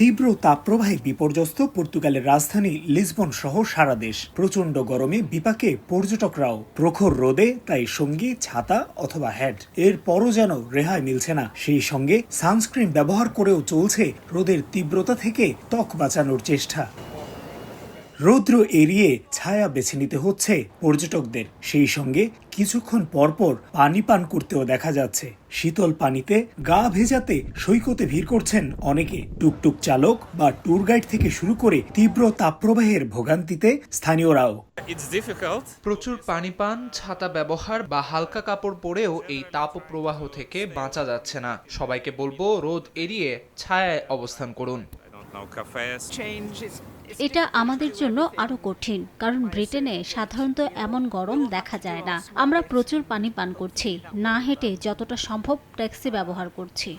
তীব্র তাপপ্রবাহে বিপর্যস্ত পর্তুগালের রাজধানী লিসবন সহ সারা দেশ। প্রচণ্ড গরমে বিপাকে পর্যটকরাও। প্রখর রোদে, তাই সঙ্গী, ছাতা অথবা হ্যাট এর পরও যেন রেহাই মিলছে না। সেই সঙ্গে সানস্ক্রিন ব্যবহার করেও চলছে রোদের তীব্রতা থেকে ত্বক বাঁচানোর চেষ্টা। রৌদ্র এড়িয়ে ছায়া বেছে নিতে হচ্ছে পর্যটকদের। সেই সঙ্গে কিছুক্ষণ পরপর পানি পান করতেও দেখা যাচ্ছে। শীতল পানিতে গা ভেজাতে সৈকতে ভিড় করছেন অনেকে। টুকটুক চালক বা ট্যুর গাইড থেকে শুরু করে তীব্র তাপপ্রবাহের ভোগান্তিতে স্থানীয়রাও। প্রচুর পানি পান ছাতা ব্যবহার বা হালকা কাপড় পরেও এই তাপপ্রবাহ থেকে বাঁচা যাচ্ছে না। সবাইকে বলব রোদ এড়িয়ে ছায়ায় অবস্থান করুন। এটা আমাদের জন্য আরও কঠিন কারণ ব্রিটেনে সাধারণত এমন গরম দেখা যায় না। আমরা প্রচুর পানি পান করছি না হেঁটে যতটা সম্ভব ট্যাক্সি ব্যবহার করছি.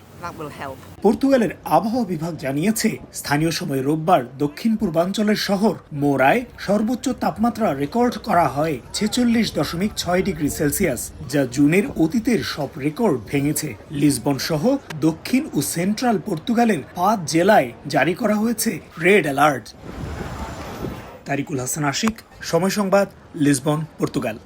পর্তুগালের আবহাওয়া বিভাগ জানিয়েছে স্থানীয় সময় রোববার দক্ষিণ পূর্বাঞ্চলের শহর মোরায় সর্বোচ্চ তাপমাত্রা রেকর্ড করা হয় ছেচল্লিশ দশমিক ছয় ডিগ্রি সেলসিয়াস যা জুনের অতীতের সব রেকর্ড ভেঙেছে। লিসবন সহ দক্ষিণ ও সেন্ট্রাল পর্তুগালের পাঁচ জেলায় জারি করা হয়েছে red alert. Tarikul Hasan Ashiq. Somoy Sangbad Lisbon Portugal.